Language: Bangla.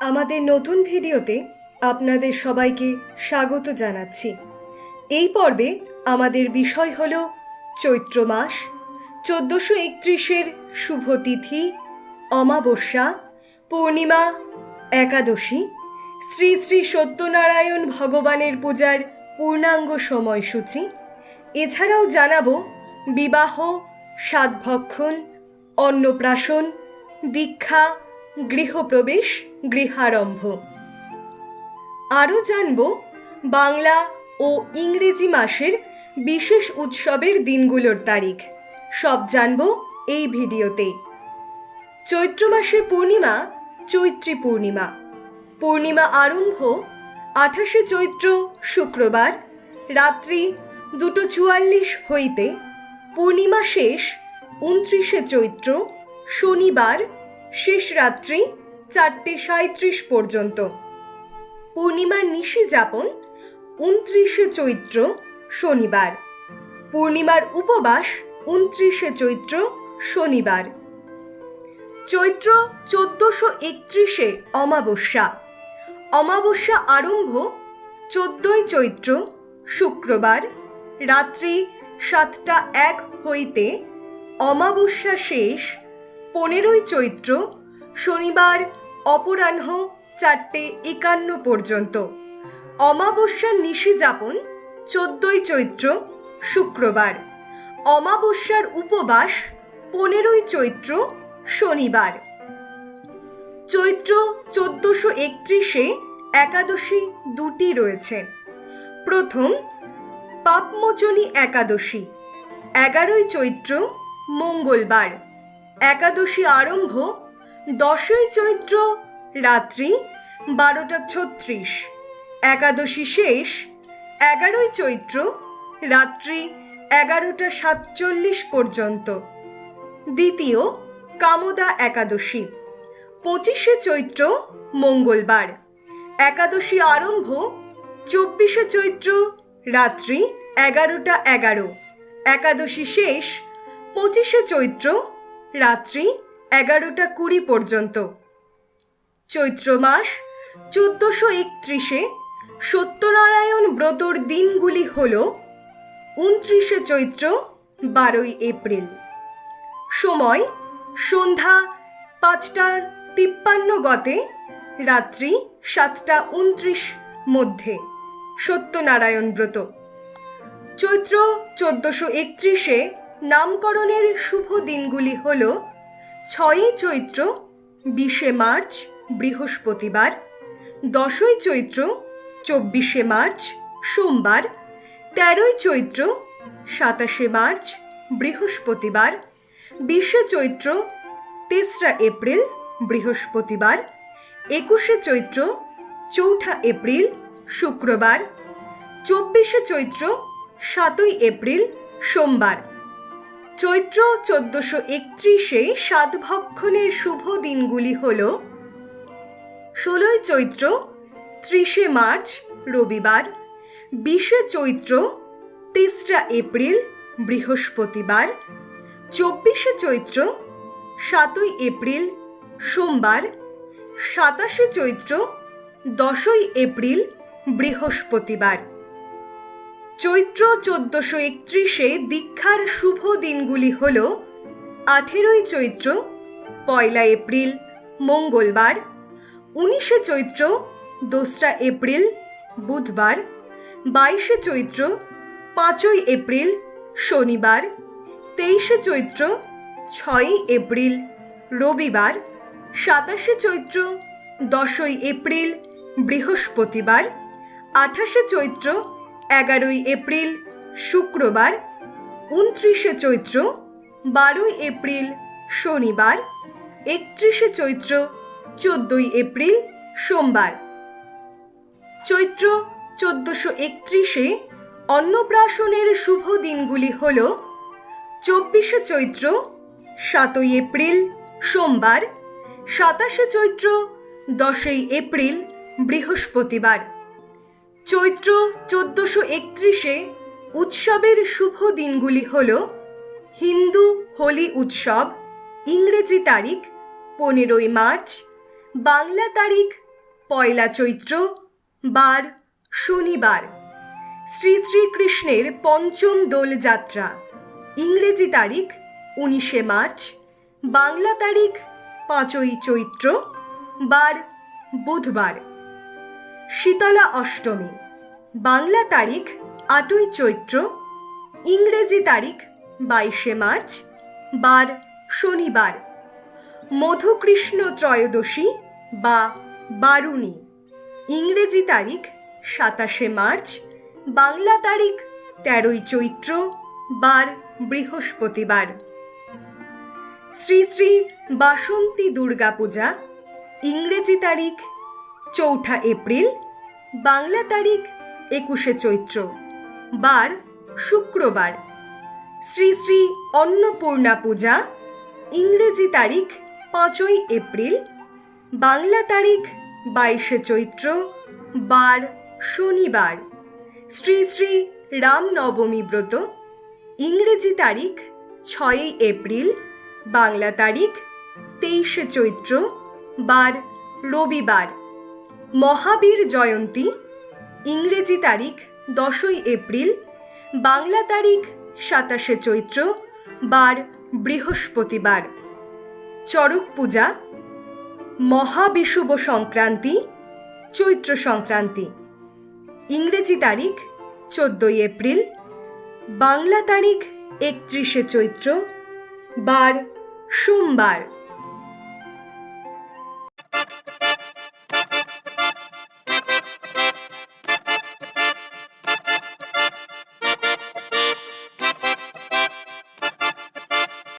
আমাদের নতুন ভিডিওতে আপনাদের সবাইকে স্বাগত জানাচ্ছি। এই পর্বে আমাদের বিষয় হল চৈত্র মাস, চোদ্দোশো একত্রিশের শুভ তিথি, অমাবস্যা, পূর্ণিমা, একাদশী, শ্রী শ্রী সত্যনারায়ণ ভগবানের পূজার পূর্ণাঙ্গ সময়সূচি। এছাড়াও জানাব বিবাহ, সাতভক্ষণ, অন্নপ্রাশন, দীক্ষা গৃহপ্রবেশ, গৃহারম্ভ। আরও জানব বাংলা ও ইংরেজি মাসের বিশেষ উৎসবের দিনগুলোর তারিখ। সব জানব এই ভিডিওতে। চৈত্র মাসের পূর্ণিমা, চৈত্রী পূর্ণিমা। পূর্ণিমা আরম্ভ আঠাশে চৈত্র শুক্রবার, রাত্রি দুটো চুয়াল্লিশ হইতে। পূর্ণিমা শেষ উনত্রিশে চৈত্র শনিবার শেষ রাত্রি চারটে সাঁত্রিশ পর্যন্ত। পূর্ণিমার নিশি যাপন, উনত্রিশে চৈত্র শনিবার। পূর্ণিমার উপবাস, উনত্রিশে চৈত্র শনিবার। চৈত্র চোদ্দশো একত্রিশে অমাবস্যা। অমাবস্যা আরম্ভ চোদ্দই চৈত্র শুক্রবার। রাত্রি সাতটা এক হইতে অমাবস্যা শেষ পনেরোই চৈত্র, শনিবার, অপরাহ্ন চারটে একান্ন পর্যন্ত। অমাবস্যার নিশি যাপন, চোদ্দই চৈত্র, শুক্রবার। অমাবস্যার উপবাস, পনেরোই চৈত্র, শনিবার। চৈত্র চোদ্দশো একত্রিশে একাদশী দুটি রয়েছে। প্রথম, পাপমোচনী একাদশী, এগারোই চৈত্র, মঙ্গলবার। একাদশী আরম্ভ, দশই চৈত্র, রাত্রি বারোটা ছত্রিশ। একাদশী শেষ, এগারোই চৈত্র, রাত্রি এগারোটা সাতচল্লিশ পর্যন্ত। দ্বিতীয়, কামদা একাদশী, পঁচিশে চৈত্র, মঙ্গলবার। একাদশী আরম্ভ, চব্বিশে চৈত্র, রাত্রি এগারোটা এগারো। একাদশী শেষ, পঁচিশে চৈত্র রাত্রি এগারোটা কুড়ি পর্যন্ত। চৈত্র মাস, চোদ্দশো একত্রিশে সত্যনারায়ণ ব্রতর দিনগুলি হল উনত্রিশে চৈত্র, বারোই এপ্রিল। সময়, সন্ধ্যা পাঁচটা তিপ্পান্ন গতে, রাত্রি সাতটা উনত্রিশ মধ্যে, সত্যনারায়ণ ব্রত। চৈত্র চোদ্দশো একত্রিশে নামকরণের শুভ দিনগুলি হল ছয়ই চৈত্র, বিশে মার্চ, বৃহস্পতিবার, দশই চৈত্র, চব্বিশে মার্চ, সোমবার, তেরোই চৈত্র, সাতাশে মার্চ, বৃহস্পতিবার, বিশে চৈত্র, তেসরা এপ্রিল, বৃহস্পতিবার, একুশে চৈত্র, চৌঠা এপ্রিল, শুক্রবার, চব্বিশে চৈত্র, সাতই এপ্রিল, সোমবার। চৈত্র চোদ্দশো একত্রিশে সাতভক্ষণের শুভ দিনগুলি হল ষোলোই চৈত্র, ত্রিশে মার্চ, রবিবার, বিশে চৈত্র, তেসরা এপ্রিল, বৃহস্পতিবার, চব্বিশে চৈত্র, সাতই এপ্রিল, সোমবার, সাতাশে চৈত্র, দশই এপ্রিল, বৃহস্পতিবার। চৈত্র চোদ্দশো একত্রিশে দীক্ষার শুভ দিনগুলি হল আঠেরোই চৈত্র, পয়লা এপ্রিল, মঙ্গলবার, উনিশে চৈত্র, দোসরা এপ্রিল, বুধবার, বাইশে চৈত্র, পাঁচই এপ্রিল, শনিবার, তেইশে চৈত্র, ছয়ই এপ্রিল, রবিবার, সাতাশে চৈত্র, দশই এপ্রিল, বৃহস্পতিবার, আঠাশে চৈত্র এগারোই এপ্রিল, শুক্রবার, উনত্রিশে চৈত্র, বারোই এপ্রিল, শনিবার, একত্রিশে চৈত্র, চোদ্দই এপ্রিল, সোমবার। চৈত্র চোদ্দশো একত্রিশে অন্নপ্রাশনের শুভ দিনগুলি হল চব্বিশে চৈত্র, সাতই এপ্রিল, সোমবার, সাতাশে চৈত্র, দশই এপ্রিল, বৃহস্পতিবার। চৈত্র চোদ্দশো একত্রিশে উৎসবের শুভ দিনগুলি হল হিন্দু হোলি উৎসব, ইংরেজি তারিখ পনেরোই মার্চ, বাংলা তারিখ পয়লা চৈত্র, বার শনিবার। শ্রী শ্রীকৃষ্ণের পঞ্চম দোলযাত্রা ইংরেজি তারিখ উনিশে মার্চ, বাংলা তারিখ পাঁচই চৈত্র, বার বুধবার। শীতলা অষ্টমী। বাংলা তারিখ আটই চৈত্র, ইংরেজি তারিখ বাইশে মার্চ, বার শনিবার। মধুকৃষ্ণ ত্রয়োদশী বা বারুণী। ইংরেজি তারিখ সাতাশে মার্চ, বাংলা তারিখ তেরোই চৈত্র, বার বৃহস্পতিবার। শ্রী শ্রী বাসন্তী দুর্গাপূজা ইংরেজি তারিখ চৌঠা এপ্রিল, বাংলা তারিখ একুশে চৈত্র। বার, শুক্রবার। শ্রী শ্রী অন্নপূর্ণা পূজা, ইংরেজি তারিখ পাঁচই এপ্রিল। বাংলা তারিখ বাইশে চৈত্র। বার, শনিবার। শ্রী শ্রী রামনবমী ব্রত, ইংরেজি তারিখ ছয়ই এপ্রিল। বাংলা তারিখ তেইশে চৈত্র। বার, রবিবার। মহাবীর জয়ন্তী ইংরেজি তারিখ দশই এপ্রিল, বাংলা তারিখ সাতাশে চৈত্র, বার বৃহস্পতিবার। চড়ক পূজা, মহাবিষুব সংক্রান্তি, চৈত্র সংক্রান্তি। ইংরেজি তারিখ চোদ্দই এপ্রিল, বাংলা তারিখ একত্রিশে চৈত্র, বার সোমবার।